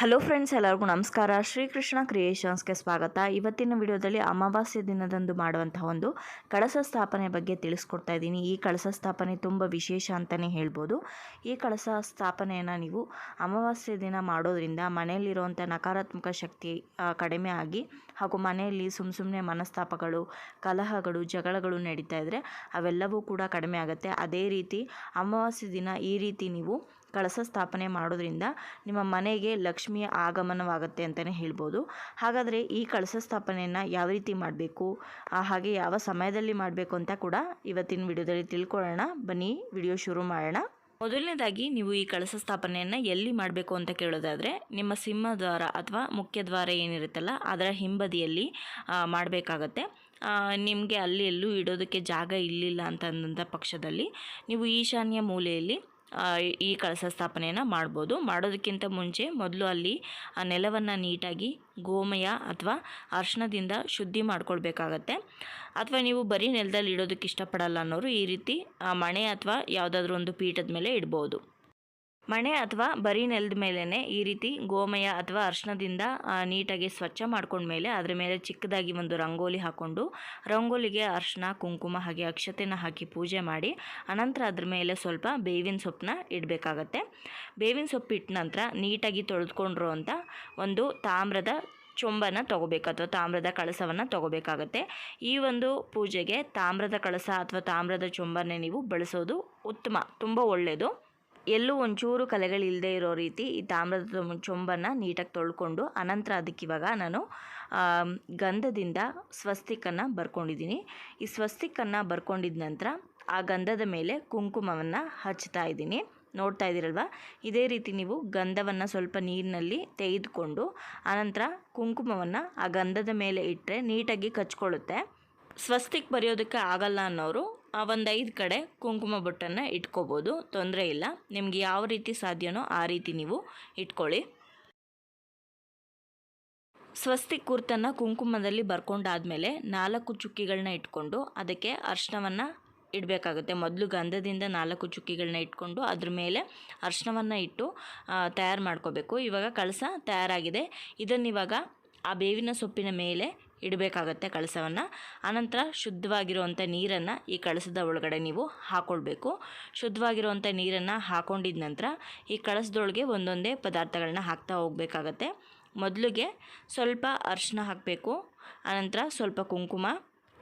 Hello friends, ಎಲ್ಲರಿಗೂ ನಮಸ್ಕಾರ. ಶ್ರೀಕೃಷ್ಣ ಕ್ರಿಯೇಷನ್ಸ್ಗೆ ಸ್ವಾಗತ. ಇವತ್ತಿನ ವಿಡಿಯೋದಲ್ಲಿ ಅಮಾವಾಸ್ಯೆ ದಿನದಂದು ಮಾಡುವಂತಹ ಒಂದು ಕಳಸ ಸ್ಥಾಪನೆ ಬಗ್ಗೆ ತಿಳಿಸ್ಕೊಡ್ತಾ ಇದ್ದೀನಿ. ಈ ಕಳಸ ಸ್ಥಾಪನೆ ತುಂಬ ವಿಶೇಷ ಅಂತಲೇ ಹೇಳ್ಬೋದು. ಈ ಕಳಸ ಸ್ಥಾಪನೆಯನ್ನು ನೀವು ಅಮಾವಾಸ್ಯೆ ದಿನ ಮಾಡೋದ್ರಿಂದ ಮನೆಯಲ್ಲಿರುವಂಥ ನಕಾರಾತ್ಮಕ ಶಕ್ತಿ ಕಡಿಮೆ ಆಗಿ ಹಾಗೂ ಮನೆಯಲ್ಲಿ ಸುಮ್ಮ ಸುಮ್ಮನೆ ಮನಸ್ತಾಪಗಳು, ಕಲಹಗಳು, ಜಗಳಗಳು ನಡೀತಾ ಇದ್ದರೆ ಅವೆಲ್ಲವೂ ಕೂಡ ಕಡಿಮೆ ಆಗುತ್ತೆ. ಅದೇ ರೀತಿ ಅಮಾವಾಸ್ಯೆ ದಿನ ಈ ರೀತಿ ನೀವು ಕಳಸ ಸ್ಥಾಪನೆ ಮಾಡೋದ್ರಿಂದ ನಿಮ್ಮ ಮನೆಗೆ ಲಕ್ಷ್ಮಿಯ ಆಗಮನವಾಗುತ್ತೆ ಅಂತಲೇ ಹೇಳ್ಬೋದು. ಹಾಗಾದರೆ ಈ ಕಳಸ ಸ್ಥಾಪನೆಯನ್ನು ಯಾವ ರೀತಿ ಮಾಡಬೇಕು? ಹಾಗೆ ಯಾವ ಸಮಯದಲ್ಲಿ ಮಾಡಬೇಕು ಅಂತ ಕೂಡ ಇವತ್ತಿನ ವಿಡಿಯೋದಲ್ಲಿ ತಿಳ್ಕೊಳ್ಳೋಣ. ಬನ್ನಿ, ವಿಡಿಯೋ ಶುರು ಮಾಡೋಣ. ಮೊದಲನೇದಾಗಿ ನೀವು ಈ ಕಳಸ ಸ್ಥಾಪನೆಯನ್ನು ಎಲ್ಲಿ ಮಾಡಬೇಕು ಅಂತ ಕೇಳೋದಾದರೆ, ನಿಮ್ಮ ಸಿಂಹದ್ವಾರ ಅಥವಾ ಮುಖ್ಯ ದ್ವಾರ ಏನಿರುತ್ತಲ್ಲ, ಅದರ ಹಿಂಬದಿಯಲ್ಲಿ ಮಾಡಬೇಕಾಗತ್ತೆ. ನಿಮಗೆ ಅಲ್ಲಿ ಎಲ್ಲೂ ಇಡೋದಕ್ಕೆ ಜಾಗ ಇಲ್ಲಿಲ್ಲ ಅಂತಂದಂಥ ಪಕ್ಷದಲ್ಲಿ ನೀವು ಈಶಾನ್ಯ ಮೂಲೆಯಲ್ಲಿ ಈ ಕಳಸ ಸ್ಥಾಪನೆಯನ್ನು ಮಾಡ್ಬೋದು. ಮಾಡೋದಕ್ಕಿಂತ ಮುಂಚೆ ಮೊದಲು ಅಲ್ಲಿ ಆ ನೆಲವನ್ನು ನೀಟಾಗಿ ಗೋಮಯ ಅಥವಾ ಅರ್ಶನದಿಂದ ಶುದ್ಧಿ ಮಾಡ್ಕೊಳ್ಬೇಕಾಗತ್ತೆ. ಅಥವಾ ನೀವು ಬರೀ ನೆಲದಲ್ಲಿ ಇಡೋದಕ್ಕೆ ಇಷ್ಟಪಡಲ್ಲ ಅನ್ನೋರು ಈ ರೀತಿ ಮಣೆ ಅಥವಾ ಯಾವುದಾದ್ರೂ ಒಂದು ಪೀಠದ ಮೇಲೆ ಇಡ್ಬೋದು. ಮಣೆ ಅಥವಾ ಬರೀ ನೆಲದ ಮೇಲೇ ಈ ರೀತಿ ಗೋಮಯ ಅಥವಾ ಅರ್ಶನದಿಂದ ನೀಟಾಗಿ ಸ್ವಚ್ಛ ಮಾಡ್ಕೊಂಡ್ಮೇಲೆ ಅದರ ಮೇಲೆ ಚಿಕ್ಕದಾಗಿ ಒಂದು ರಂಗೋಲಿ ಹಾಕ್ಕೊಂಡು ರಂಗೋಲಿಗೆ ಅರ್ಶನ, ಕುಂಕುಮ ಹಾಗೆ ಅಕ್ಷತೆನ ಹಾಕಿ ಪೂಜೆ ಮಾಡಿ, ಅನಂತರ ಅದ್ರ ಮೇಲೆ ಸ್ವಲ್ಪ ಬೇವಿನ ಸೊಪ್ಪನ್ನ ಇಡಬೇಕಾಗತ್ತೆ. ಬೇವಿನ ಸೊಪ್ಪು ಇಟ್ಟ ನಂತರ ನೀಟಾಗಿ ತೊಳೆದುಕೊಂಡಿರೋ ಅಂತ ಒಂದು ತಾಮ್ರದ ಚೊಂಬನ ತೊಗೋಬೇಕು ಅಥವಾ ತಾಮ್ರದ ಕಳಸವನ್ನು ತೊಗೋಬೇಕಾಗತ್ತೆ. ಈ ಒಂದು ಪೂಜೆಗೆ ತಾಮ್ರದ ಕಳಸ ಅಥವಾ ತಾಮ್ರದ ಚೊಂಬನ್ನೇ ನೀವು ಬಳಸೋದು ಉತ್ತಮ, ತುಂಬ ಒಳ್ಳೆಯದು ಎಲ್ಲೂ ಒಂಚೂರು ಕಲೆಗಳಿಲ್ಲದೆ ಇರೋ ರೀತಿ ಈ ತಾಮ್ರದ ಚೊಂಬನ್ನು ನೀಟಾಗಿ ತೊಳ್ಕೊಂಡು ಅನಂತರ ಅದಕ್ಕೆ ಇವಾಗ ನಾನು ಗಂಧದಿಂದ ಸ್ವಸ್ತಿಕನ್ನು ಬರ್ಕೊಂಡಿದ್ದೀನಿ. ಈ ಸ್ವಸ್ತಿಕನ್ನು ಬರ್ಕೊಂಡಿದ ನಂತರ ಆ ಗಂಧದ ಮೇಲೆ ಕುಂಕುಮವನ್ನು ಹಚ್ತಾ ಇದ್ದೀನಿ. ನೋಡ್ತಾ ಇದ್ದೀರಲ್ವ? ಇದೇ ರೀತಿ ನೀವು ಗಂಧವನ್ನು ಸ್ವಲ್ಪ ನೀರಿನಲ್ಲಿ ತೆಗೆದುಕೊಂಡು ಆನಂತರ ಕುಂಕುಮವನ್ನು ಆ ಗಂಧದ ಮೇಲೆ ಇಟ್ಟರೆ ನೀಟಾಗಿ ಕಚ್ಕೊಳ್ಳುತ್ತೆ. ಸ್ವಸ್ತಿಕ್ ಬರೆಯೋದಕ್ಕೆ ಆಗಲ್ಲ ಅನ್ನೋರು ಒಂದು ಐದು ಕಡೆ ಕುಂಕುಮ ಬೊಟ್ಟನ್ನು ಇಟ್ಕೋಬೋದು. ತೊಂದರೆ ಇಲ್ಲ. ನಿಮಗೆ ಯಾವ ರೀತಿ ಸಾಧ್ಯನೋ ಆ ರೀತಿ ನೀವು ಇಟ್ಕೊಳ್ಳಿ. ಸ್ವಸ್ತಿ ಕುರ್ತನ್ನು ಕುಂಕುಮದಲ್ಲಿ ಬರ್ಕೊಂಡಾದಮೇಲೆ ನಾಲ್ಕು ಚುಕ್ಕಿಗಳನ್ನ ಇಟ್ಕೊಂಡು ಅದಕ್ಕೆ ಅರ್ಶನವನ್ನು ಇಡಬೇಕಾಗುತ್ತೆ. ಮೊದಲು ಗಂಧದಿಂದ ನಾಲ್ಕು ಚುಕ್ಕಿಗಳನ್ನ ಇಟ್ಕೊಂಡು ಅದ್ರ ಮೇಲೆ ಅರ್ಶನವನ್ನು ಇಟ್ಟು ತಯಾರು ಮಾಡ್ಕೋಬೇಕು. ಇವಾಗ ಕಳಸ ತಯಾರಾಗಿದೆ. ಇದನ್ನಿವಾಗ ಆ ಬೇವಿನ ಸೊಪ್ಪಿನ ಮೇಲೆ ಇಡಬೇಕಾಗತ್ತೆ ಕಳಸವನ್ನು. ಆನಂತರ ಶುದ್ಧವಾಗಿರುವಂಥ ನೀರನ್ನು ಈ ಕಳಸದ ಒಳಗಡೆ ನೀವು ಹಾಕ್ಕೊಳ್ಬೇಕು ಶುದ್ಧವಾಗಿರುವಂಥ ನೀರನ್ನು ಹಾಕೊಂಡಿದ ನಂತರ ಈ ಕಳಸದೊಳಗೆ ಒಂದೊಂದೇ ಪದಾರ್ಥಗಳನ್ನ ಹಾಕ್ತಾ ಹೋಗಬೇಕಾಗತ್ತೆ. ಮೊದಲಿಗೆ ಸ್ವಲ್ಪ ಅರಿಶಿನ ಹಾಕಬೇಕು, ಆನಂತರ ಸ್ವಲ್ಪ ಕುಂಕುಮ.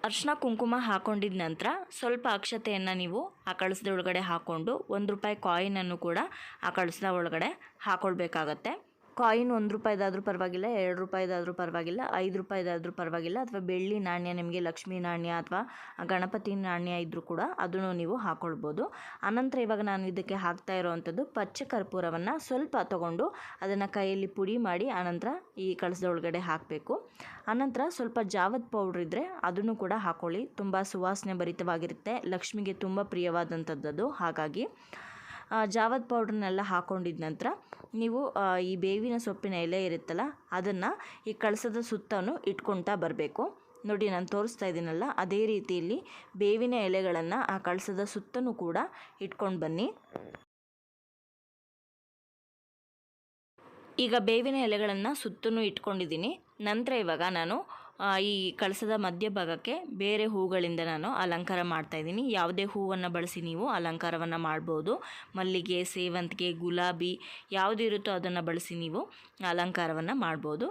ಅರ್ಶಿನ ಕುಂಕುಮ ಹಾಕೊಂಡಿದ ನಂತರ ಸ್ವಲ್ಪ ಅಕ್ಷತೆಯನ್ನು ನೀವು ಆ ಕಳಸದ ಒಳಗಡೆ ಹಾಕ್ಕೊಂಡು ಒಂದು ರೂಪಾಯಿ ಕಾಯಿನನ್ನು ಕೂಡ ಆ ಕಳಸದ ಒಳಗಡೆ ಹಾಕ್ಕೊಳ್ಬೇಕಾಗತ್ತೆ ಕಾಯಿನ್ ಒಂದು ರೂಪಾಯಿದಾದರೂ ಪರವಾಗಿಲ್ಲ, ಎರಡು ರೂಪಾಯಿದಾದರೂ ಪರವಾಗಿಲ್ಲ, ಐದು ರೂಪಾಯಿದಾದರೂ ಪರವಾಗಿಲ್ಲ, ಅಥವಾ ಬೆಳ್ಳಿ ನಾಣ್ಯ ನಿಮಗೆ ಲಕ್ಷ್ಮೀ ನಾಣ್ಯ ಅಥವಾ ಗಣಪತಿ ನಾಣ್ಯ ಇದ್ದರೂ ಕೂಡ ಅದನ್ನು ನೀವು ಹಾಕ್ಕೊಳ್ಬೋದು ಆನಂತರ ಇವಾಗ ನಾನು ಇದಕ್ಕೆ ಹಾಕ್ತಾ ಇರೋವಂಥದ್ದು ಪಚ್ಚ ಕರ್ಪೂರವನ್ನು ಸ್ವಲ್ಪ ತಗೊಂಡು ಅದನ್ನು ಕೈಯಲ್ಲಿ ಪುಡಿ ಮಾಡಿ ಆನಂತರ ಈ ಕಳಸದ ಒಳಗಡೆ ಹಾಕಬೇಕು. ಆನಂತರ ಸ್ವಲ್ಪ ಜಾವದ ಪೌಡ್ರ್ ಇದ್ದರೆ ಅದನ್ನು ಕೂಡ ಹಾಕ್ಕೊಳ್ಳಿ ತುಂಬ ಸುವಾಸನೆ ಭರಿತವಾಗಿರುತ್ತೆ. ಲಕ್ಷ್ಮಿಗೆ ತುಂಬ ಪ್ರಿಯವಾದಂಥದ್ದು ಹಾಗಾಗಿ. ಜಾವದ ಪೌಡ್ರನ್ನೆಲ್ಲ ಹಾಕೊಂಡಿದ ನಂತರ ನೀವು ಈ ಬೇವಿನ ಸೊಪ್ಪಿನ ಎಲೆ ಇರುತ್ತಲ್ಲ, ಅದನ್ನು ಈ ಕಳಸದ ಸುತ್ತಲೂ ಇಟ್ಕೊಳ್ತಾ ಬರಬೇಕು. ನೋಡಿ, ನಾನು ತೋರಿಸ್ತಾ ಇದ್ದೀನಲ್ಲ ಅದೇ ರೀತಿಯಲ್ಲಿ ಬೇವಿನ ಎಲೆಗಳನ್ನು ಆ ಕಳಸದ ಸುತ್ತನೂ ಕೂಡ ಇಟ್ಕೊಂಡು ಬನ್ನಿ. ಈಗ ಬೇವಿನ ಎಲೆಗಳನ್ನು ಸುತ್ತನೂ ಇಟ್ಕೊಂಡಿದ್ದೀನಿ. ನಂತರ ಇವಾಗ ನಾನು ಈ ಕಳಸದ ಮಧ್ಯಭಾಗಕ್ಕೆ ಬೇರೆ ಹೂಗಳಿಂದ ನಾನು ಅಲಂಕಾರ ಮಾಡ್ತಾ ಇದ್ದೀನಿ. ಯಾವುದೇ ಹೂವನ್ನು ಬಳಸಿ ನೀವು ಅಲಂಕಾರವನ್ನು ಮಾಡ್ಬೋದು. ಮಲ್ಲಿಗೆ, ಸೇವಂತಿಗೆ, ಗುಲಾಬಿ ಯಾವುದಿರುತ್ತೋ ಅದನ್ನು ಬಳಸಿ ನೀವು ಅಲಂಕಾರವನ್ನು ಮಾಡ್ಬೋದು.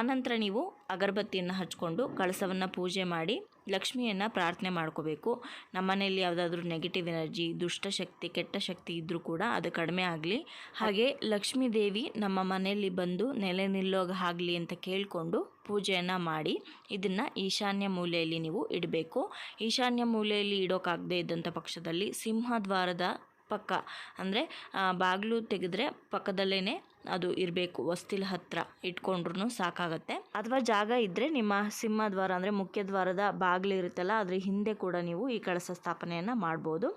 ಆನಂತರ ನೀವು ಅಗರಬತ್ತಿಯನ್ನು ಹಚ್ಕೊಂಡು ಕಳಸವನ್ನು ಪೂಜೆ ಮಾಡಿ ಲಕ್ಷ್ಮಿಯನ್ನು ಪ್ರಾರ್ಥನೆ ಮಾಡ್ಕೋಬೇಕು. ನಮ್ಮನೆಯಲ್ಲಿ ಯಾವುದಾದ್ರೂ ನೆಗೆಟಿವ್ ಎನರ್ಜಿ ದುಷ್ಟಶಕ್ತಿ ಕೆಟ್ಟ ಶಕ್ತಿ ಇದ್ದರೂ ಕೂಡ ಅದು ಕಡಿಮೆ ಆಗಲಿ. ಹಾಗೆ ಲಕ್ಷ್ಮೀ ದೇವಿ ನಮ್ಮ ಮನೆಯಲ್ಲಿ ಬಂದು ನೆಲೆ ನಿಲ್ಲೋಗ ಆಗಲಿ ಅಂತ ಕೇಳಿಕೊಂಡು ಪೂಜೆಯನ್ನು ಮಾಡಿ ಇದನ್ನು ಈಶಾನ್ಯ ಮೂಲೆಯಲ್ಲಿ ನೀವು ಇಡಬೇಕು. ಈಶಾನ್ಯ ಮೂಲೆಯಲ್ಲಿ ಇಡೋಕ್ಕಾಗದೇ ಇದ್ದಂಥ ಪಕ್ಷದಲ್ಲಿ ಸಿಂಹದ್ವಾರದ ಪಕ್ಕ ಅಂದರೆ ಬಾಗಿಲು ತೆಗೆದ್ರೆ ಪಕ್ಕದಲ್ಲೇ ಅದು ಇರಬೇಕು, ಹೊಸ್ತಿಲ ಹತ್ರ ಇಟ್ಕೊಂಡ್ರು ಸಾಕಾಗತ್ತೆ. ಅಥವಾ ಜಾಗ ಇದ್ದರೆ ನಿಮ್ಮ ಸಿಂಹದ್ವಾರ ದ್ವಾರದ ಬಾಗಿಲು ಇರುತ್ತಲ್ಲ, ಅದ್ರ ಹಿಂದೆ ಕೂಡ ನೀವು ಈ ಕಳಸ ಸ್ಥಾಪನೆಯನ್ನು ಮಾಡ್ಬೋದು.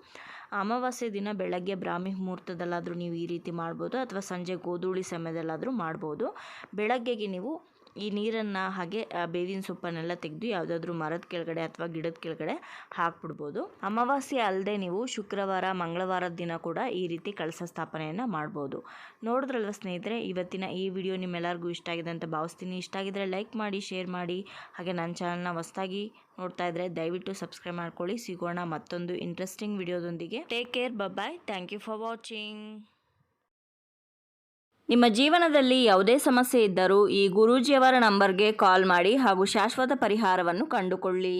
ಅಮಾವಾಸ್ಯೆ ದಿನ ಬೆಳಗ್ಗೆ ಬ್ರಾಹ್ಮಿ ಮುಹೂರ್ತದಲ್ಲಾದರೂ ನೀವು ಈ ರೀತಿ ಮಾಡ್ಬೋದು, ಅಥವಾ ಸಂಜೆ ಗೋಧೂಳಿ ಸಮಯದಲ್ಲಾದರೂ ಮಾಡ್ಬೋದು. ಬೆಳಗ್ಗೆಗೆ ನೀವು ಈ ನೀರನ್ನು ಹಾಗೆ ಬೇವಿನ ಸೊಪ್ಪನ್ನೆಲ್ಲ ತೆಗೆದು ಯಾವುದಾದ್ರೂ ಮರದ ಕೆಳಗಡೆ ಅಥವಾ ಗಿಡದ ಕೆಳಗಡೆ ಹಾಕ್ಬಿಡ್ಬೋದು. ಅಮಾವಾಸ್ಯೆ ಅಲ್ಲದೆ ನೀವು ಶುಕ್ರವಾರ, ಮಂಗಳವಾರದ ದಿನ ಕೂಡ ಈ ರೀತಿ ಕಳಸ ಸ್ಥಾಪನೆಯನ್ನು ಮಾಡ್ಬೋದು. ನೋಡಿದ್ರಲ್ವ ಸ್ನೇಹಿತರೆ, ಇವತ್ತಿನ ಈ ವಿಡಿಯೋ ನಿಮ್ಮೆಲ್ಲರಿಗೂ ಇಷ್ಟ ಆಗಿದೆ ಅಂತ ಭಾವಿಸ್ತೀನಿ. ಇಷ್ಟ ಆಗಿದ್ರೆ ಲೈಕ್ ಮಾಡಿ, ಶೇರ್ ಮಾಡಿ. ಹಾಗೆ ನನ್ನ ಚಾನಲ್ನ ಹೊಸ್ದಾಗಿ ನೋಡ್ತಾ ಇದ್ರೆ ದಯವಿಟ್ಟು ಸಬ್ಸ್ಕ್ರೈಬ್ ಮಾಡ್ಕೊಳ್ಳಿ. ಸಿಗೋಣ ಮತ್ತೊಂದು interesting ವಿಡಿಯೋದೊಂದಿಗೆ. Take care bye thank you for watching ನಿಮ್ಮ ಜೀವನದಲ್ಲಿ ಯಾವುದೇ ಸಮಸ್ಯೆ ಇದ್ದರೂ ಈ ಗುರೂಜಿಯವರ ನಂಬರ್ಗೆ ಕಾಲ್ ಮಾಡಿ ಹಾಗೂ ಶಾಶ್ವತ ಪರಿಹಾರವನ್ನು ಕಂಡುಕೊಳ್ಳಿ.